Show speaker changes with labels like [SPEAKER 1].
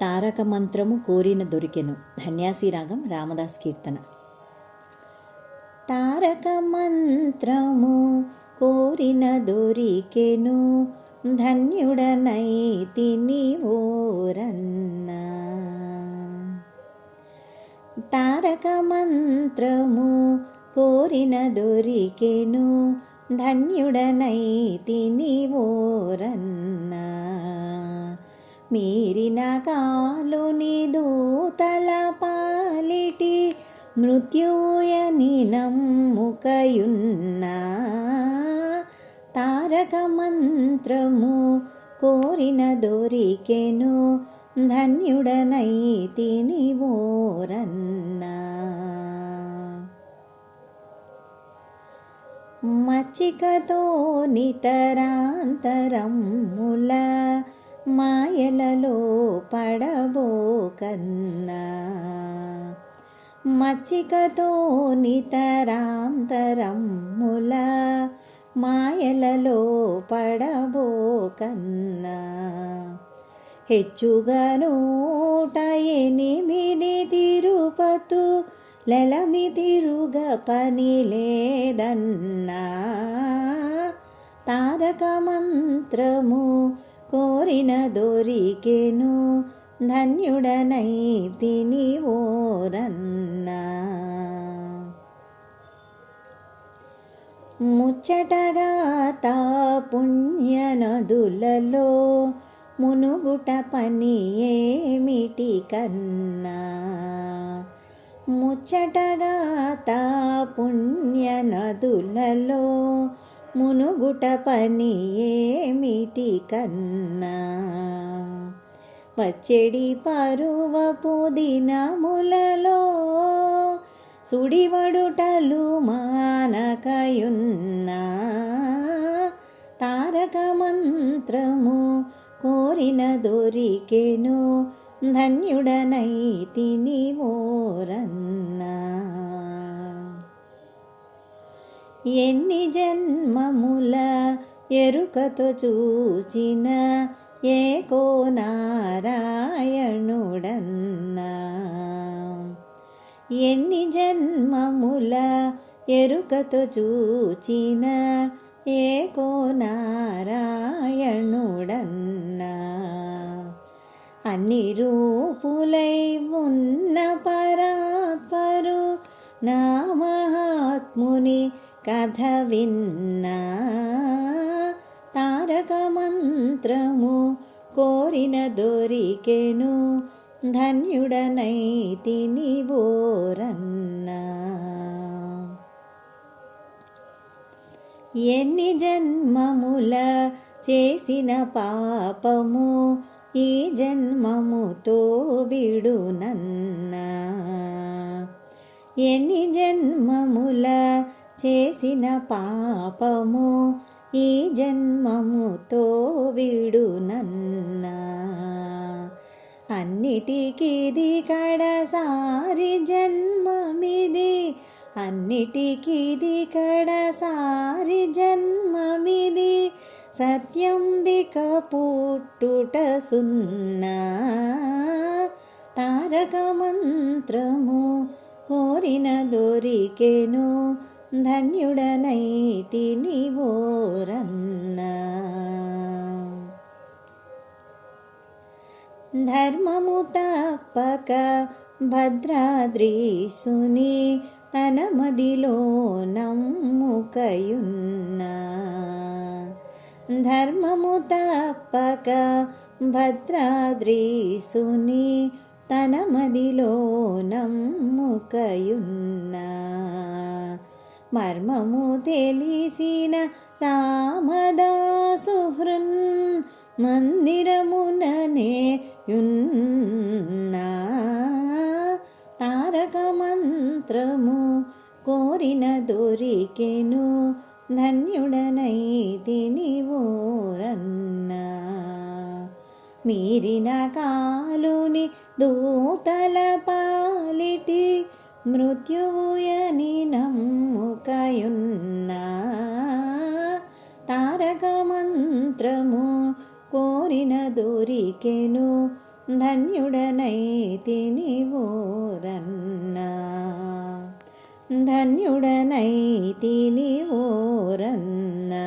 [SPEAKER 1] తారక మంత్రము కోరిన దొరికెను. ధన్యాసి రాగం రామదాస్ కీర్తన. తారక మంత్రము కోరిన దొరికెను. ధన్యుడనైతిని ఓరన్న తారక మంత్రము కోరిన దొరికెను. ధన్యుడనైతిని ఓరన్న మీరిన కాలుని దూతల పాలిటి మృత్యుయని నమ్ముకయున్నా తారక మంత్రము కోరిన దొరికెను ధన్యుడనైతిని ఓరన్నా. మచ్చికతో నితరాంతరముల మాయలలో పడబోకన్నా మచ్చికతో నితరాంతరమ్ముల మాయలలో పడబోకన్నా హెచ్చుగా నూట ఎనిమిది తిరుపతు లలమి తిరుగ పని లేదన్నా. తారక మంత్రము కోరిన దొరికెను. ధన్యుడనై తిని ఓరన్నా ముచ్చటగా తా పుణ్య నదులలో మునుగుట పని ఏమిటి కన్నా. ముచ్చటగా తా పుణ్య నదులలో మునుగుట పని ఏమిటి కన్నా పచ్చడి పరువపు దినములలో సుడివడుటలు మానకయున్నా? తారక మంత్రము కోరిన దొరికెను ధన్యుడనై తిని ఓరన్నా ఎన్ని జన్మముల ఎరుకతో చూచిన ఏకో నారాయణుడన్నా. ఎన్ని జన్మముల ఎరుకతో చూచిన ఏకో నారాయణుడన్నా. అన్ని రూపులై ఉన్న పరాత్పరు నా మహాత్ముని కథ విన్నా తారక మంత్రము కోరిన దొరికెను. ధన్యుడనై తిని బోరన్నా ఎన్ని జన్మముల చేసిన పాపము ఈ జన్మముతో విడునన్నా. ఎన్ని జన్మముల చేసిన పాపము ఈ జన్మముతో విడునన్నా అన్నిటికిది కడసారి జన్మమిది. అన్నిటికిది కడసారి జన్మమిది. సత్యంబిక పుట్టుట సున్నా. తారక మంత్రము కోరిన దొరికెను. ధన్యుడనై తిని ఓరన్నా ధర్మము తప్పక భద్రాద్రీసుని తన మదిలో నమ్ముకయున్న. ధర్మము తప్పక భద్రాద్రీసుని తన మదిలో నమ్ముకయున్నా. మర్మము తెలిసిన రామదాసుహృన్ మందిరముననే యున్నా. తారక మంత్రము కోరిన దొరికెను ధన్యుడనై తిని ఓరన్నా మీరిన కాలుని దూతల పాలిటి మృత్యువుయని నమ్ముకయున్నా. తారక మంత్రము కోరిన దొరికెను ధన్యుడనై తిని ఓరన్నా ధన్యుడనై తిని ఓరన్నా